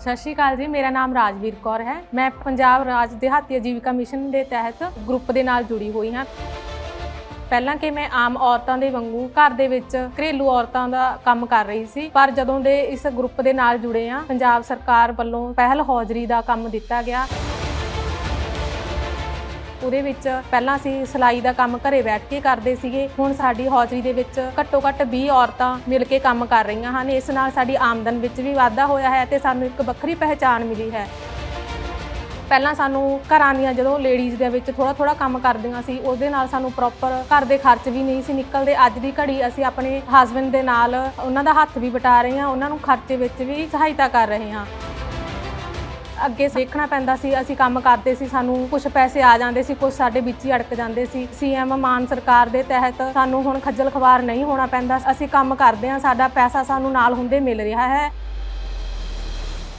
ਸਤਿ ਸ਼੍ਰੀ ਅਕਾਲ ਜੀ, ਮੇਰਾ ਨਾਮ ਰਾਜਵੀਰ ਕੌਰ ਹੈ। ਮੈਂ ਪੰਜਾਬ ਰਾਜ ਦਿਹਾਤੀ ਆਜੀਵਿਕਾ ਮਿਸ਼ਨ ਦੇ ਤਹਿਤ ਗਰੁੱਪ ਦੇ ਨਾਲ ਜੁੜੀ ਹੋਈ ਹਾਂ। ਪਹਿਲਾਂ ਕਿ ਮੈਂ ਆਮ ਔਰਤਾਂ ਦੇ ਵਾਂਗੂ ਘਰ ਦੇ ਵਿੱਚ ਘਰੇਲੂ ਔਰਤਾਂ ਦਾ ਕੰਮ ਕਰ ਰਹੀ ਸੀ, ਪਰ ਜਦੋਂ ਦੇ ਇਸ ਗਰੁੱਪ ਦੇ ਨਾਲ ਜੁੜੇ ਆ ਪੰਜਾਬ ਸਰਕਾਰ ਵੱਲੋਂ ਪਹਿਲ ਹੌਜ਼ਰੀ ਦਾ ਕੰਮ ਦਿੱਤਾ ਗਿਆ। ਉਹਦੇ ਵਿੱਚ ਪਹਿਲਾਂ ਅਸੀਂ ਸਿਲਾਈ ਦਾ ਕੰਮ ਘਰੇ ਬੈਠ ਕੇ ਕਰਦੇ ਸੀਗੇ। ਹੁਣ ਸਾਡੀ ਹੌਜ਼ਰੀ ਦੇ ਵਿੱਚ ਘੱਟੋ ਘੱਟ 20 ਔਰਤਾਂ ਮਿਲ ਕੇ ਕੰਮ ਕਰ ਰਹੀਆਂ ਹਨ। ਇਸ ਨਾਲ ਸਾਡੀ ਆਮਦਨ ਵਿੱਚ ਵੀ ਵਾਧਾ ਹੋਇਆ ਹੈ ਤੇ ਸਾਨੂੰ ਇੱਕ ਵੱਖਰੀ ਪਹਿਚਾਣ ਮਿਲੀ ਹੈ। ਪਹਿਲਾਂ ਸਾਨੂੰ ਘਰਾਂ ਦੀਆਂ ਜਦੋਂ ਲੇਡੀਜ਼ ਦੇ ਵਿੱਚ ਥੋੜਾ ਥੋੜਾ ਕੰਮ ਕਰਦੀਆਂ ਸੀ, ਉਹਦੇ ਨਾਲ ਸਾਨੂੰ ਪ੍ਰੋਪਰ ਘਰ ਦੇ ਖਰਚ ਵੀ ਨਹੀਂ ਸੀ ਨਿਕਲਦੇ। ਅੱਜ ਦੀ ਘੜੀ ਅਸੀਂ ਆਪਣੇ ਹਸਬੰਡ ਦੇ ਨਾਲ ਉਹਨਾਂ ਦਾ ਹੱਥ ਵੀ ਵਟਾ ਰਹੇ ਹਾਂ, ਉਹਨਾਂ ਨੂੰ ਖਰਚੇ ਵਿੱਚ ਵੀ ਸਹਾਇਤਾ ਕਰ ਰਹੇ ਹਾਂ। ਅੱਗੇ ਦੇਖਣਾ ਪੈਂਦਾ ਸੀ, ਅਸੀਂ ਕੰਮ ਕਰਦੇ ਸੀ, ਸਾਨੂੰ ਕੁਝ ਪੈਸੇ ਆ ਜਾਂਦੇ ਸੀ ਕੁਝ ਸਾਡੇ ਵਿੱਚ ਹੀ ਅੜਕ ਜਾਂਦੇ ਸੀ। ਸੀਐਮ ਮਾਨ ਸਰਕਾਰ ਦੇ ਤਹਿਤ ਸਾਨੂੰ ਹੁਣ ਖੱਜਲ ਖਵਾਰ ਨਹੀਂ ਹੋਣਾ ਪੈਂਦਾ, ਅਸੀਂ ਕੰਮ ਕਰਦੇ ਹਾਂ, ਸਾਡਾ ਪੈਸਾ ਸਾਨੂੰ ਨਾਲ ਹੁੰਦੇ ਮਿਲ ਰਿਹਾ ਹੈ।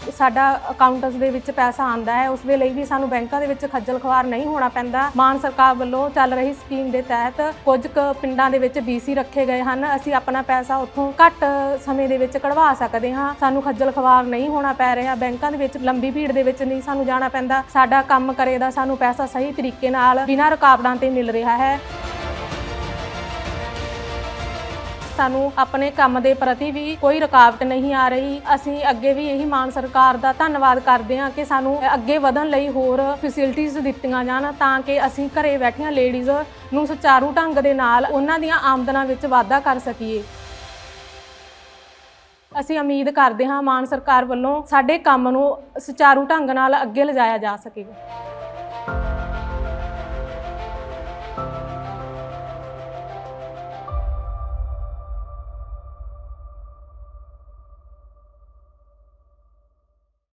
ਸਾਡਾ ਅਕਾਊਂਟਸ ਦੇ ਵਿੱਚ ਪੈਸਾ ਆਂਦਾ ਹੈ, ਉਸ ਦੇ ਲਈ ਵੀ ਸਾਨੂੰ ਬੈਂਕਾਂ ਦੇ ਵਿੱਚ ਖੱਜਲ ਖਵਾਰ ਨਹੀਂ ਹੋਣਾ ਪੈਂਦਾ। ਮਾਨ ਸਰਕਾਰ ਵੱਲੋਂ ਚੱਲ ਰਹੀ ਸਕੀਮ ਦੇ ਤਹਿਤ ਕੁਝ ਕੁ ਪਿੰਡਾਂ ਦੇ ਵਿੱਚ ਬੀਸੀ ਰੱਖੇ ਗਏ ਹਨ। ਅਸੀਂ ਆਪਣਾ ਪੈਸਾ ਉੱਥੋਂ ਘੱਟ ਸਮੇਂ ਦੇ ਵਿੱਚ ਕਢਵਾ ਸਕਦੇ ਹਾਂ। ਸਾਨੂੰ ਖੱਜਲ ਖਵਾਰ ਨਹੀਂ ਹੋਣਾ ਪੈ ਰਿਹਾ। ਬੈਂਕਾਂ ਦੇ ਵਿੱਚ ਲੰਬੀ ਭੀੜ ਦੇ ਵਿੱਚ ਨਹੀਂ ਸਾਨੂੰ ਜਾਣਾ ਪੈਂਦਾ। ਸਾਡਾ ਕੰਮ ਕਰੇ ਦਾ ਸਾਨੂੰ ਪੈਸਾ ਸਹੀ ਤਰੀਕੇ ਨਾਲ ਬਿਨਾਂ ਰੁਕਾਵਟਾਂ ਤੇ ਮਿਲ ਰਿਹਾ ਹੈ। ਸਾਨੂੰ ਆਪਣੇ ਕੰਮ ਦੇ ਪ੍ਰਤੀ ਵੀ ਕੋਈ ਰੁਕਾਵਟ ਨਹੀਂ ਆ ਰਹੀ। ਅਸੀਂ ਅੱਗੇ ਵੀ ਇਹੀ ਮਾਨ ਸਰਕਾਰ ਦਾ ਧੰਨਵਾਦ ਕਰਦੇ ਹਾਂ ਕਿ ਸਾਨੂੰ ਅੱਗੇ ਵਧਣ ਲਈ ਹੋਰ ਫੈਸਿਲਿਟੀਆਂ ਦਿੱਤੀਆਂ ਜਾਣ ਤਾਂ ਕਿ ਅਸੀਂ ਘਰੇ ਬੈਠੀਆਂ ਲੇਡੀਜ਼ ਨੂੰ ਸੁਚਾਰੂ ਢੰਗ ਦੇ ਨਾਲ ਉਹਨਾਂ ਦੀਆਂ ਆਮਦਨਾਂ ਵਿੱਚ ਵਾਧਾ ਕਰ ਸਕੀਏ। ਅਸੀਂ ਉਮੀਦ ਕਰਦੇ ਹਾਂ ਮਾਨ ਸਰਕਾਰ ਵੱਲੋਂ ਸਾਡੇ ਕੰਮ ਨੂੰ ਸੁਚਾਰੂ ਢੰਗ ਨਾਲ ਅੱਗੇ ਲਿਜਾਇਆ ਜਾ ਸਕੇਗਾ।